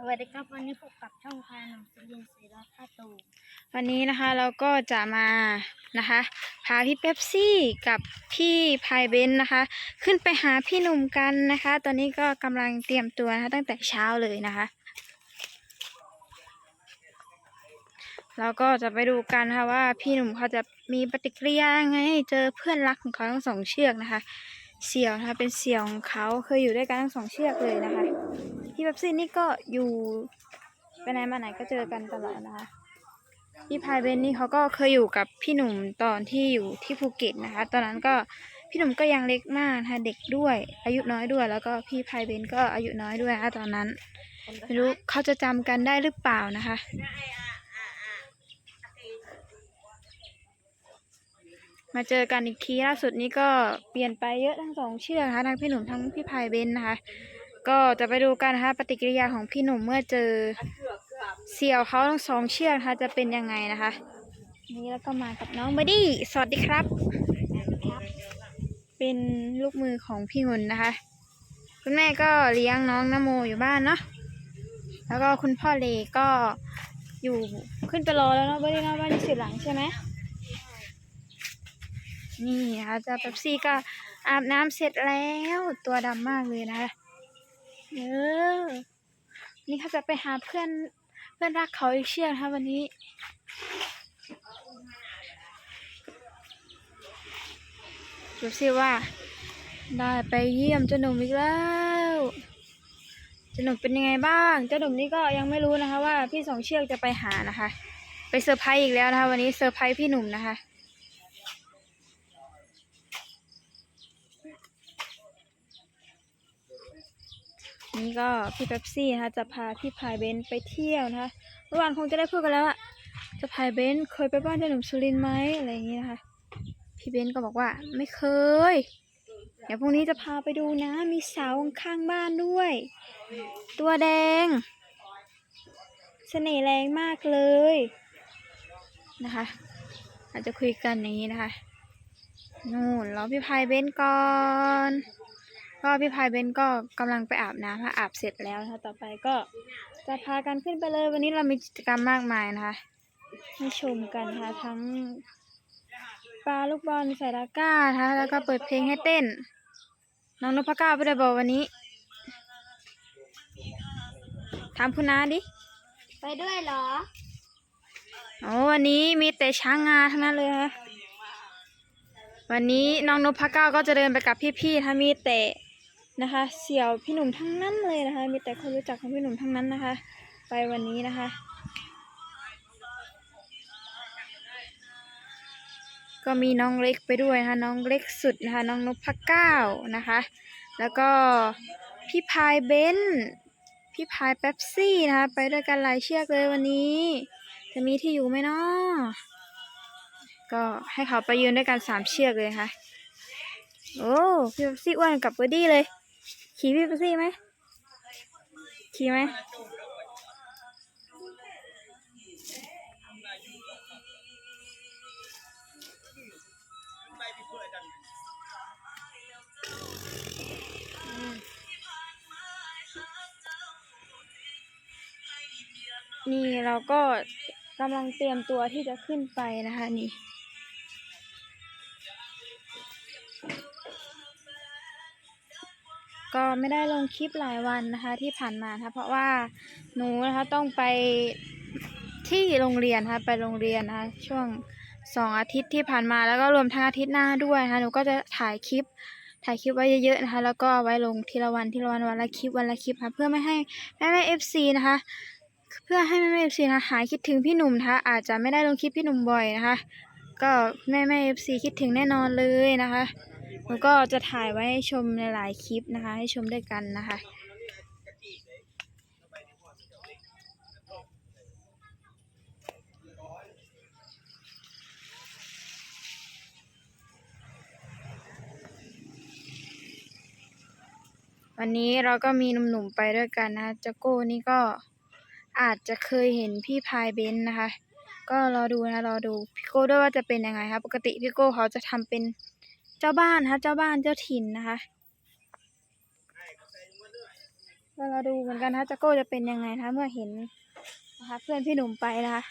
สวัสดีครับวันนี้พบกับช่องพาหนังสือเรียนสีราคาตูวันนี้นะคะเราก็จะมานะคะ พาพี่เป๊ปซี่กับพี่พายเบนซ์นะคะ ขึ้นไปหาพี่หนุ่มกันนะคะ ตอนนี้ก็กำลังเตรียมตัวนะคะตั้งแต่เช้าเลยนะคะ เราก็จะไปดูกันนะคะว่าพี่หนุ่มเขาจะมีปฏิกิริยาไงเจอเพื่อนรักของเขาทั้งสองเชือกนะคะ เสี่ยวนะคะเป็นเสี่ยวของเขาเคยอยู่ด้วยกันทั้งสองเชือกเลยนะคะ พี่เป๊ปซี่นี่ก็อยู่ไปไหนมาไหนก็เจอกันตลอดนะคะพี่พายเบนนี่เขาก็เคยอยู่กับพี่หนุ่มตอนที่อยู่ที่ภูเก็ตนะคะ ตอนนั้นก็พี่หนุ่มก็ยังเล็กมากนะคะเด็กด้วย อายุน้อยด้วย แล้วก็พี่พายเบนก็อายุน้อยด้วยนะคะตอนนั้น ไม่รู้เขาจะจำกันได้หรือเปล่านะคะ มาเจอกันอีกทีล่าสุดนี้ก็เปลี่ยนไปเยอะทั้งสองเชือกนะคะทั้งพี่หนุ่มทั้งพี่พายเบนนะคะ ก็จะไปดูกันนะคะปฏิกิริยาของพี่หนุ่มเมื่อเจอเสี่ยวเขาทั้งสองเชือกนะคะจะเป็นยังไงนะคะ นี่แล้วก็มากับน้องบอดี้สวัสดีครับ เป็นลูกมือของพี่งุนนะคะ คุณแม่ก็เลี้ยงน้องนโมอยู่บ้านเนาะแล้วก็คุณพ่อเลก็อยู่ขึ้นไปรอแล้วเนาะบอดี้เนาะบ้านอยู่สิหลังใช่ไหมนี่นะคะจะเป๊ปซี่ก็อาบน้ำเสร็จแล้วตัวดำมากเลยนะคะ เออ นี่เขาจะไปหาเพื่อนเพื่อนรักเขาอีกเชือกนะคะวันนี้ ดูสิว่า ได้ไปเยี่ยมเจ้าหนุ่มอีกแล้วเจ้าหนุ่มเป็นยังไงบ้าง เจ้าหนุ่มนี่ก็ยังไม่รู้นะคะ ว่าพี่สองเชือกจะไปหานะคะ ไปเซอร์ไพรส์อีกแล้วนะคะ วันนี้เซอร์ไพรส์พี่หนุ่มนะคะ นี่ก็พี่เป๊ปซี่นะคะจะพาพี่พายเบนซ์ไปเที่ยวนะคะเมื่อวานคงจะได้พูดกันแล้วอะจะพายเบนซ์เคยไปบ้านเจ้าหนุ่มสุรินไหมอะไรอย่างนี้นะคะ พี่เบนซ์ก็บอกว่าไม่เคย เดี๋ยวพรุ่งนี้จะพาไปดูนะ มีเสาข้างบ้านด้วย ตัวแดง เสน่ห์แรงมากเลยนะคะ อาจจะคุยกันอย่างนี้นะคะนู่นรอพี่พายเบนซ์ก่อน ก็พี่พายเบนก็กำลังไปอาบน้ำค่ะอาบเสร็จแล้วนะคะ ต่อไปก็จะพากันขึ้นไปเลย วันนี้เรามีกิจกรรมมากมายนะคะให้ชมกันนะคะทั้งปลาลูกบอลใส่ตะกร้านะคะแล้วก็เปิดเพลงให้เต้น น้องนพก้าวไปได้บอกวันนี้ถามคุณนาดิ ไปด้วยเหรอโอ้วันนี้มีแต่ช้างงาทั้งนั้นเลยค่ะวันนี้น้องนพก้าวก็จะเดินไปกับพี่ๆถ้ามีแต่ นะคะ เสี่ยวพี่หนุ่มทั้งนั้นเลยนะคะ มีแต่คนรู้จักของพี่หนุ่มทั้งนั้นนะคะ ไปวันนี้นะคะ ก็มีน้องเล็กไปด้วยนะคะน้องเล็กสุดนะคะน้องนพเก้านะคะ แล้วก็พี่พายเบนซ์พี่พายเป๊ปซี่นะคะ ไปด้วยกันหลายเชือกเลยวันนี้ จะมีที่อยู่ไหมเนาะก็ให้เขาไปยืนด้วยกันสามเชือกเลยค่ะ โอ้ พี่เป๊ปซี่อ้วนกับเบอร์ดี้เลย ขี่พี่เป๊ปซี่ไหมขี่ไหมนี่เราก็กำลังเตรียมตัวที่จะขึ้นไปนะคะนี่ ก็ไม่ได้ลงคลิปหลายวันนะคะที่ผ่านมานะคะเพราะว่าหนูนะคะต้องไปที่โรงเรียนนะคะไปโรงเรียนนะคะช่วงสองอาทิตย์ที่ผ่านมาแล้วก็รวมทั้งอาทิตย์หน้าด้วยนะคะหนูก็จะถ่ายคลิปถ่ายคลิปไว้เยอะๆนะคะแล้วก็ไว้ลงทีละวันทีละวันวันละคลิปวันละคลิปค่ะเพื่อไม่ให้แม่แม่เอฟซีนะคะเพื่อให้แม่แม่เอฟซีนะหายคิดถึงพี่หนุ่มนะคะอาจจะไม่ได้ลงคลิปพี่หนุ่มบ่อยนะคะ ก็แม่แม่เอฟซีคิดถึงแน่นอนเลยนะคะ หนูก็จะถ่ายไว้ให้ชมในหลายคลิปนะคะ ให้ชมด้วยกันนะคะ วันนี้เราก็มีหนุ่มๆไปด้วยกันนะคะจักโก้นี่ก็อาจจะเคยเห็นพี่พายเบนนะคะ ก็รอดูนะรอดูพี่โก้ด้วยว่าจะเป็นยังไงคะปกติพี่โก้เขาจะทำเป็น เจ้าบ้านนะคะเจ้าบ้านเจ้าถิ่นนะคะก็เราดูเหมือนกันนะคะจักโก้จะเป็นยังไงนะคะเมื่อเห็นนะคะเพื่อนพี่หนุ่มไปนะคะ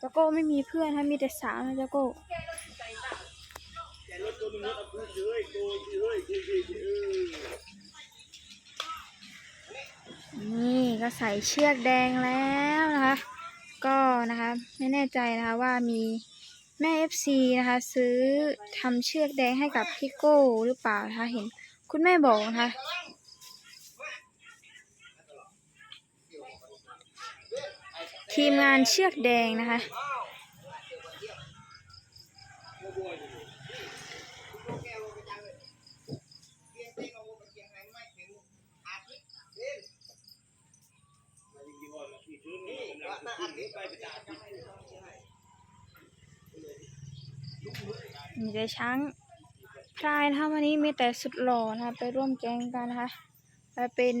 จักโก้ไม่มีเพื่อนนะคะมีแต่สาวนะจักโก้นี่ก็ใส่เชือกแดงแล้วนะคะ ก็นะคะไม่แน่ใจนะคะว่ามีแม่ FC นะคะ ซื้อทำเชือกแดงให้กับพี่โก้หรือเปล่านะคะเห็นคุณแม่บอกนะคะทีมงานเชือกแดงนะคะ มีแต่ช้างพลายนะคะวันนี้มีแต่สุดหล่อนะคะไปร่วมแก๊งกันนะคะไปเป็น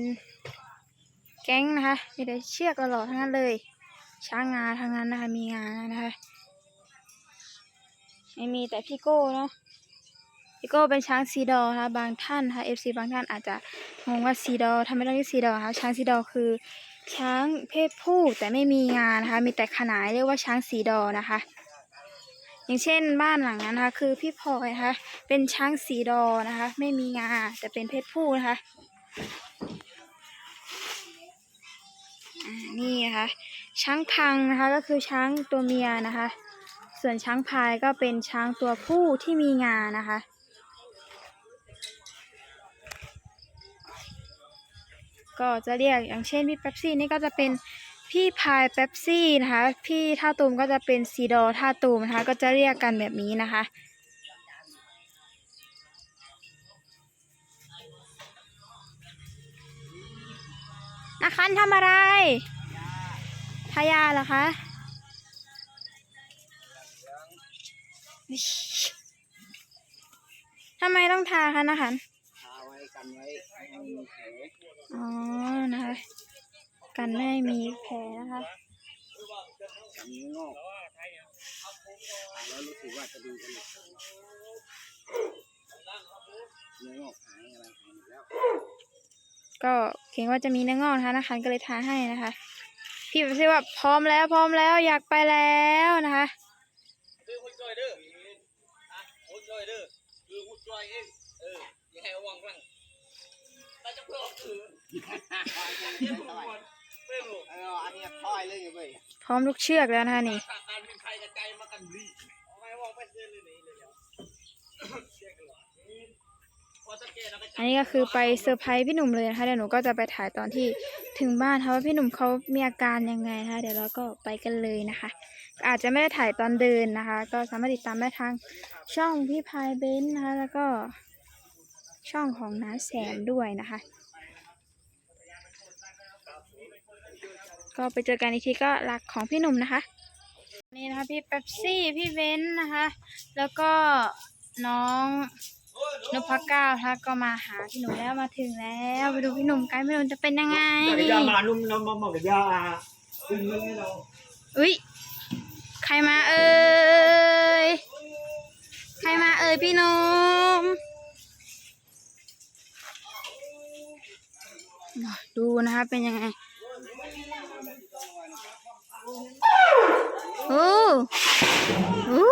แก๊งนะคะมีแต่เชือกหล่อทั้งนั้นเลย ช้างงาทั้งนั้นนะคะมีงานะคะไม่มีแต่พี่โก้เนาะพี่โก้เป็นช้างซีดอนะคะบางท่านนะคะเอฟซีบางท่านอาจจะงงว่าซีดอทำไมต้องเรียกซีดอคะช้างซีดอคือ ช้างเพศผู้แต่ไม่มีงานะคะ มีแต่ขนายเรียกว่าช้างสีดอนะคะ อย่างเช่นบ้านหลังนั้นนะคะ คือพี่พลอยนะคะ เป็นช้างสีดอนะคะ ไม่มีงาแต่เป็นเพศผู้นะคะอ่านี่นะคะช้างพังนะคะก็คือช้างตัวเมียนะคะ ส่วนช้างพายก็เป็นช้างตัวผู้ที่มีงานะคะ ก็จะเรียกอย่างเช่นพี่เป๊ปซี่นี่ก็จะเป็นพี่พายเป๊ปซี่นะคะ พี่ท่าตูมก็จะเป็นซีดอท่าตูมนะคะ ก็จะเรียกกันแบบนี้นะคะนักขันทำอะไรทายาเหรอคะทำไมต้องทาคะนักขันทาไว้กันไว้ให้มีแผล อ๋อ นะคะ กันไม่ให้มีแผลนะคะ กันเนื้องอกทาแล้วรู้สึกว่าจะดีกันเลยเนื้องอกหายอะไรหายหมดแล้ว ก็เกรงว่าจะมีเนื้องอกนะคะนะคะก็เลยทาให้นะคะ พี่แบบที่ว่าพร้อมแล้วพร้อมแล้วอยากไปแล้วนะคะคือหุ่นจอยเด้ออะหุ่นจอยเด้อคือหุ่นจอยเองเอออย่าให้วางรัง พร้อมลูกเชือกแล้วนะคะนี่ขาการเป็นใครจะใจมากันดีเอาไว้วางไปเส้นเลยนี่เลยเดี๋ยวเชื่อกันหรอพอตะเกียบเราไปอันนี้ก็คือไปเซอร์ไพรส์พี่หนุ่มเลยนะคะเดี๋ยวหนูก็จะไปถ่ายตอนที่ถึงบ้านนะคะว่าพี่หนุ่มเขามีอาการยังไงนะคะเดี๋ยวเราก็ไปกันเลยนะคะ อาจจะไม่ได้ถ่ายตอนเดินนะคะ ก็สามารถติดตามได้ทางช่องพี่พายเบนซ์นะคะ แล้วก็ช่องของน้าแสมด้วยนะคะ ก็ไปเจอกันอีกทีก็รักของพี่หนุ่มนะคะ นี่นะคะพี่เป๊ปซี่พี่เบนซ์นะคะ แล้วก็น้องนพเก้านะคะก็มาหาพี่หนุ่มแล้วมาถึงแล้วไปดูพี่หนุ่มกันพี่หนุ่มจะเป็นยังไง Dari นี่ zaman nung nama mo kaya tingnan nyo. อุ้ยใครมาเอ่ยใครมาเอ่ยพี่หนุ่มดูนะคะเป็นยังไง โอ้โอ้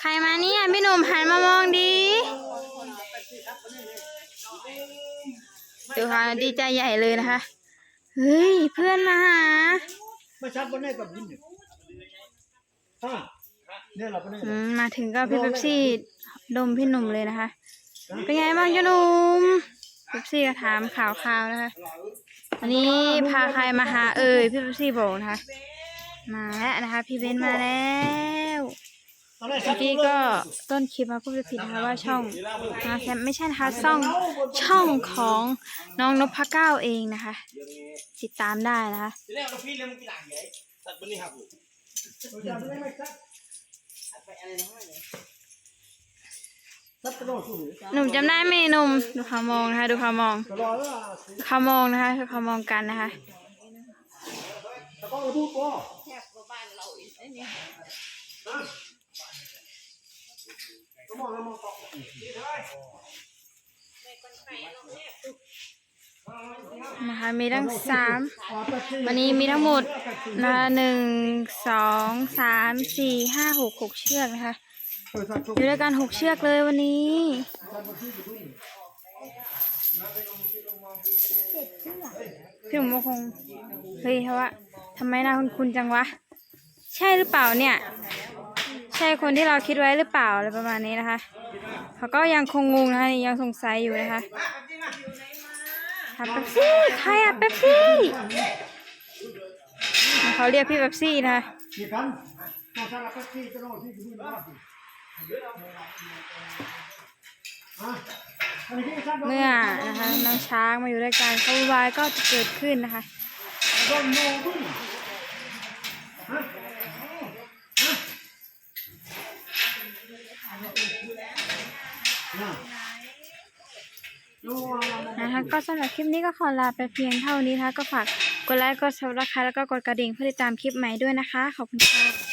ใครมาเนี่ยพี่หนุ่มหันมามองดีดูค่ะดีใจใหญ่เลยนะคะ เฮ้ย เพื่อนมาหา Masyad pa na ito din. Ha? Ne la pa na อื ito. มมาถึงก็พี่เป๊ปซี่ดมพี่หนุ่มเลยนะคะ เป็นไงบ้างเจ้าหนุ่มเป๊ปซี่ก็ถามข่าวข่าวๆนะคะ วันนี้พาใครมาหาเอ่ยพี่เป๊ปซี่บอกนะคะ มาแล้วนะคะ พี่เบนมาแล้วเมื่อกี้ก็ต้นคลิปมาพูดผิดนะคะว่าช่องนะแซมไม่ใช่นะคะช่องช่องของน้องนพเก้าเองนะคะ ติดตามได้นะคะ หนุ่มจำได้ไหมหนุ่มดูเขามองนะคะ ดูเขามอง Kala la. เขามองนะคะเขามองกันนะคะ Ta ko bu ko. แคบกว่าบ้านะคะมีทั้งสามวันนี้มีทั้งหมดนะหนึ่งสองสามสี่ห้าหกหกเชือกนะคะ อยู่ด้วยกันหกเชือกเลยวันนี้พี่หนุ่มคงเฮ้ยเขาว่าทำไมหน้าคุณคุณจังวะ ใช่หรือเปล่าเนี่ย ใช่คนที่เราคิดไว้หรือเปล่าอะไรประมาณนี้นะคะเขาก็ยังคงงงนะคะยังสงสัยอยู่นะคะค่ะเป๊ปซี่ใครอะเป๊ปซี่เขาเรียกพี่เป๊ปซี่นะคะ เมื่อนะคะน้องช้างมาอยู่ด้วยกันเขาวุ่นวายก็จะเกิดขึ้นนะคะโดนโนดุ้งฮะฮะน่ะโน่อะไรนะคะก็สำหรับคลิปนี้ก็ขอลาไปเพียงเท่านี้นะคะก็ฝากกดไลค์กดซับสไครต์แล้วก็กดกระดิ่งเพื่อติดตามคลิปใหม่ด้วยนะคะ ขอบคุณค่ะ